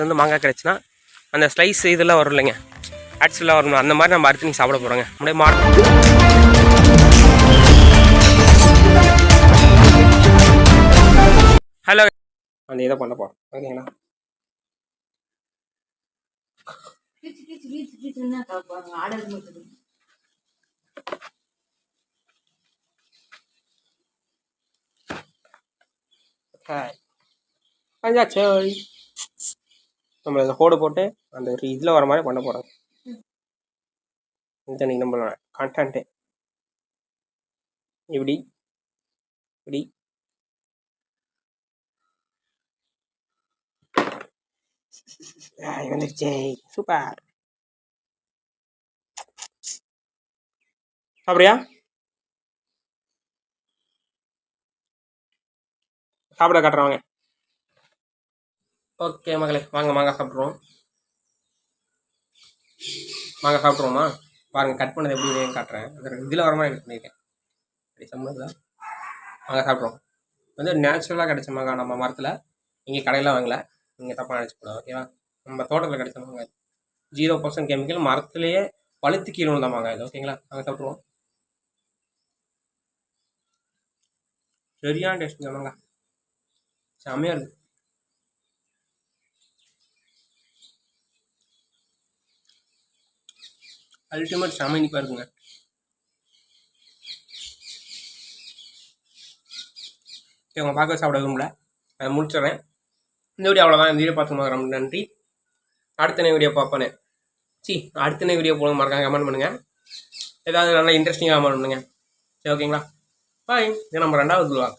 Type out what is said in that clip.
மரத்துல இருந்து மாங்காய் கிடச்சுன்னா அந்த ஸ்லைஸ் இதெல்லாம் வரும் இல்லைங்க. ஆட்ஸ்லாம் வரும். அந்த மாதிரி நம்ம அறுத்து நீங்கள் சாப்பிட போகிறோங்க அப்படியே மார்க் ஹலோ அந்த இதை பண்ண போகிறோம் ஓகேங்களா கீச்சு கீச்சு நம்ம இந்த கோடு போட்டு அந்த ஒரு இதில் வர மாதிரி பண்ண போகிறோம் இந்த நீங்கள் நம்மளோட கண்டென்ட்டு இப்படி. இப்படி. வந்துருச்சே. சூப்பர். சாப்பிட்றியா? சாப்பிட காட்டுறவங்க ஓகே மகளே வாங்க மாங்காய் சாப்பிட்ருவோம் மாங்காய் சாப்பிட்ருவோமா பாருங்க கட் பண்ணது எப்படி காட்டுறேன். அது இதில் வர மாதிரி கட் பண்ணியிருக்கேன். அப்படி சம்மந்தா மாங்காய் சாப்பிட்ருவோம் வந்து நேச்சுரலாக கிடைச்ச மாங்காய் நம்ம மரத்தில் இங்கே கடையில் வாங்கல. நீங்கள் தப்பாக நினச்சிக்கூடாது ஓகேவா நம்ம தோட்டத்தில் கிடைச்ச மாங்காய் ஜீரோ பர்சன்ட் கெமிக்கல் மரத்துலேயே பழுத்து கீழே தான் மாங்காய் இது ஓகேங்களா நாங்கள் சாப்பிட்ருவோம் சரியான டேஸ்ட்டுங்க மாங்காய். செம்மையாக இருக்குது அல்டிமேட் செம்ம இனிப்பாக இருக்குங்க சரி உங்கள் பார்க்க சாப்பிட விரும்பல. அதை முடிச்சிடுறேன். இந்த வீடியோ அவ்வளோதான் இந்த வீடியோ பார்த்து ரொம்ப நன்றி. அடுத்த வீடியோ பார்ப்பேனே சி அடுத்த வீடியோ போக மறக்காம கமெண்ட் பண்ணுங்கள் ஏதாவது நல்லா இன்ட்ரெஸ்டிங்காக கமெண்ட் பண்ணுங்கள் சரி ஓகேங்களா பாய் இது நம்ம ரெண்டாவது vlog.